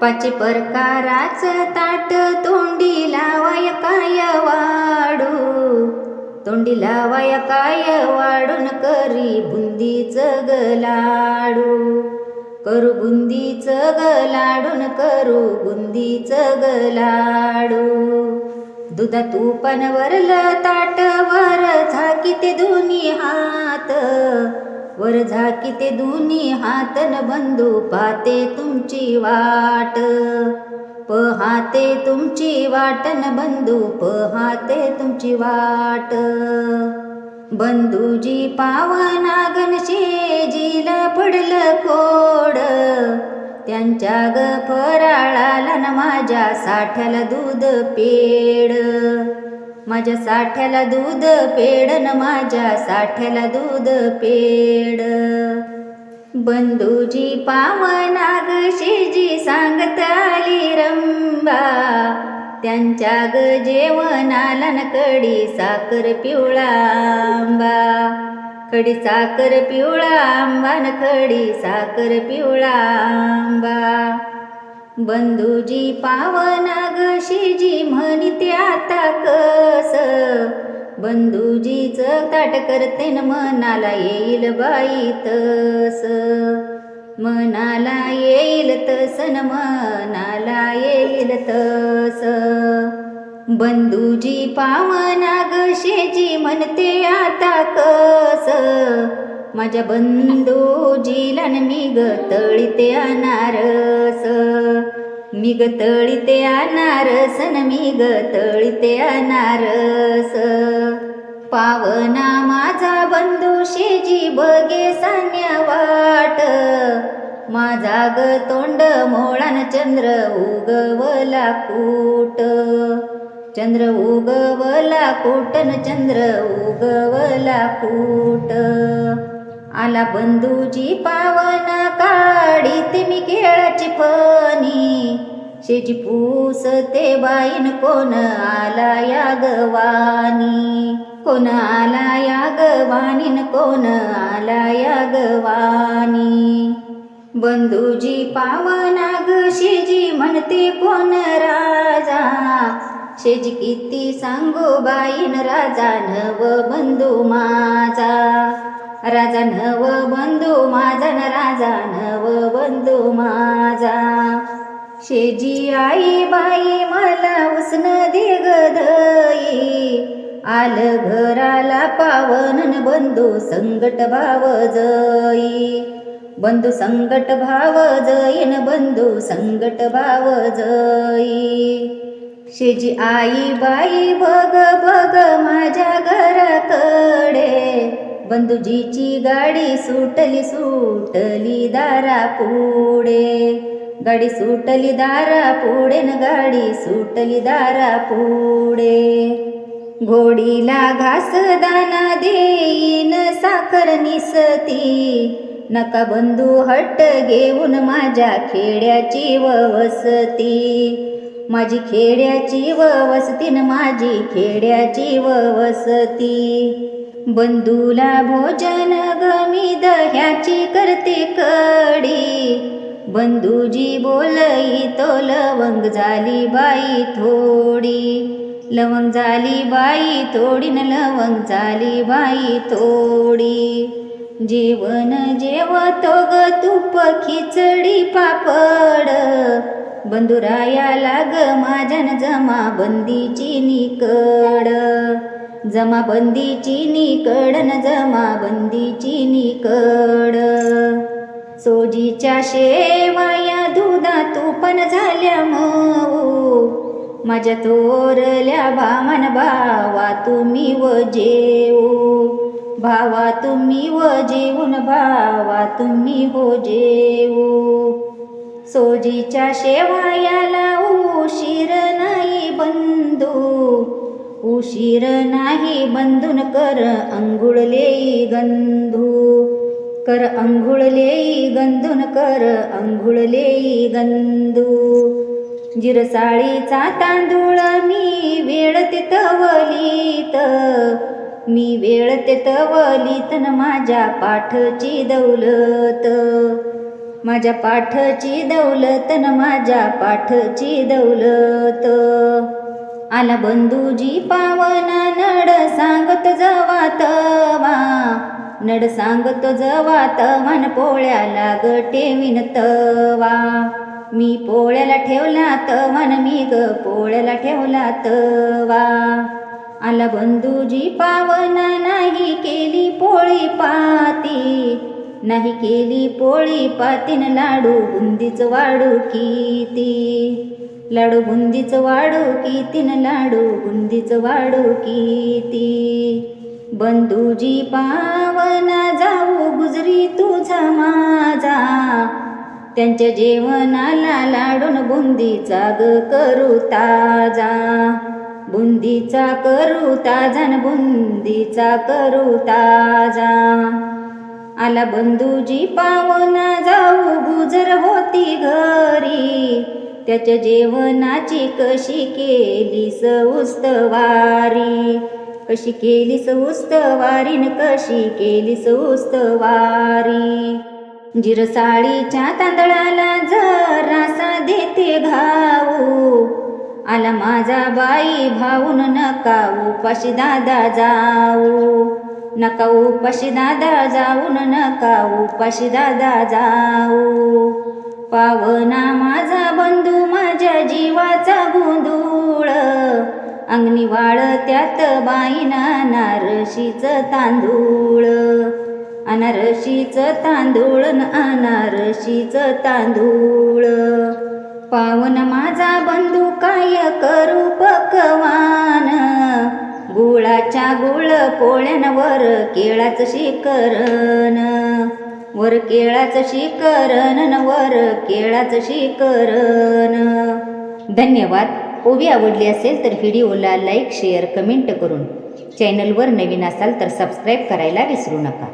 पाच प्रकाराच ताट तोंडी लावाय काय वाडू? तोंडी लावाय काय वाडून करी बुंदीच गलाडू? करू बुंदीच गलाडून करू बुंदीच गलाडू. दुधा वरल ताट वर झाकी ते दोन्ही हात. वर झाकी ते दोन्ही हातन बंधू पाते तुमची वाट. पहाते तुमची वाट न बंधू पहाते तुमची वाट. बंधूजी पावनागन गणशेजीला पडलं कोड त्यांच्या ग फराळाला न माझ्या साठ्याला दूध पेड. माझ्या साठ्याला दूध पेड न माझ्या साठ्याला दूध पेड. बंधूजी पावनाग शेजी सांगत आली रंबा. त्यांच्या ग जेवणाला न कडी साखर पिवळा आंबा. खडी साखर पिवळा आंबा न कडी साखर पिवळा आंबा. बंधूजी पावनाग शेजी म्हणते आता कर. बंधूजीच ताट करते न मनाला येईल बाई तस. मनाला येईल तस न मनाला येईल तस. बंधूजी पावना गशेजी म्हणते आता कस. माझ्या बंधूजीला न मी ग अनारस. मी ग तळीते अनारस न मी गतळीते अनारस. पावना माझा बंधू शेजी बगे सान्या वाट. माझा ग तोंड मोळान चंद्र उगवला कूट. चंद्र उगवला कूटन चंद्र उगवला कूट. आला बंधूजी पावना काढीत मी केळाची फणी. शेजी पूस ते बाईन कोण आला या गवानी? कोण आला या गवानीन कोण आला या गवानी? बंधूजी पावना ग शेजी म्हणते कोण राजा? शेजी किती सांगू बाईन राजा नव बंधू माझा? राजा नव बंधू माझा न राजा नव बंधू माझा? शेजी आई बाई मला उसन दे गदई आल घराला पावन न बंधू संकट भाव जई. बंधू संकट भाव जईन बंधू संकट भाव जई. शेजी आई बाई बग बग माझ्या घराकडे. बंधुजीची गाडी सुटली सुटली दारा पुढे गाडी सुटली दारा पुढे न गाडी सुटली दारा पुढे घोडीला घास दाना देईन साखर निसती नका बंधू हट्ट घेऊन माझ्या खेड्याची वसती माझी खेड्याची वसती न माझी खेड्याची वसती बंधूला भोजन गमी दह्याची करते कडी बंधूजी बोलई तो लवंग झाली बाई थोडी. लवंग झाली बाई थोडी न लवंग झाली बाई थोडी. जेवण जेवतो ग तूप खिचडी पापड. बंधुरायाला ग माझ्यान जमा बंदीची निकड. जमा बंदीची निकड न जमा बंदीची निकड. सोजीच्या शेवाया दुधा तुपन झाल्या मऊ. माझ्या थोरल्या भामान भावा तुम्ही व जेऊ. भावा तुम्ही व जेवून भावा तुम्ही हो जेऊ. सोजीच्या शेवायाला उशीर नाही बंधू. उशीर नाही बंधून कर अंघुळलेई गंधू. कर अंघुळलेई गंधून कर अंघुळलेई गंधू. जिरसाळीचा तांदूळ मी वेळते तवलीत. मी वेळते तवलीत न माझ्या पाठची दौलत. माझ्या पाठची दौलत न माझ्या पाठची दौलत. आला बंधूजी पावना नड सांगत जवात वा नड सांगत जवात मन पोळ्याला ग ठेवीन तवा मी पोळ्याला ठेवला मन मी ग पोळ्याला ठेवला तवा आला बंधूजी पावना नाही केली पोळी पाती. नाही केली पोळी पातीन लाडू बुंदीच वाडू किती. लाडू बुंदीच वाडू कितीन लाडू बुंदीच वाडू किती. बंधूजी पावना जाऊ गुजरी तुझा माझा. त्यांच्या जेवणाला लाडून बुंदीचा ग करू ताजा. बुंदीचा करू ताजा बुंदीचा करू ताजा. आला बंधूजी पावना जाऊ गुजर होती घरी. त्याच्या जेवणाची कशी केली उस्तवारी. कशी केली सौस्त वारीन कशी केली उस्तवारी जिरसाळीच्या तांदळाला जरासा देते घाऊ. आला माझा बाई भाऊन नका उपाशी दादा जाऊ. नका उपाशी दादा जाऊन नका उपाशी दादा जाऊ. पावना माझा बंधू माझ्या जीवाचा गोंधूळ. मागणी वाळ त्यात बाईना नारशीच तांदूळ. अनारशीच तांदूळ न अनारशीच तांदूळ. पावन माझा बंधू काय करू पकवान? गुळाच्या गुळ पोळ्यांवर केळाचं शिकरण. वर केळाचं शिकरण वर केळाचं शिकरण. धन्यवाद. ओवी आवडली असेल तर व्हिडिओला लाईक शेअर कमेंट करून चॅनलवर नवीन असाल तर सबस्क्राईब करायला विसरू नका.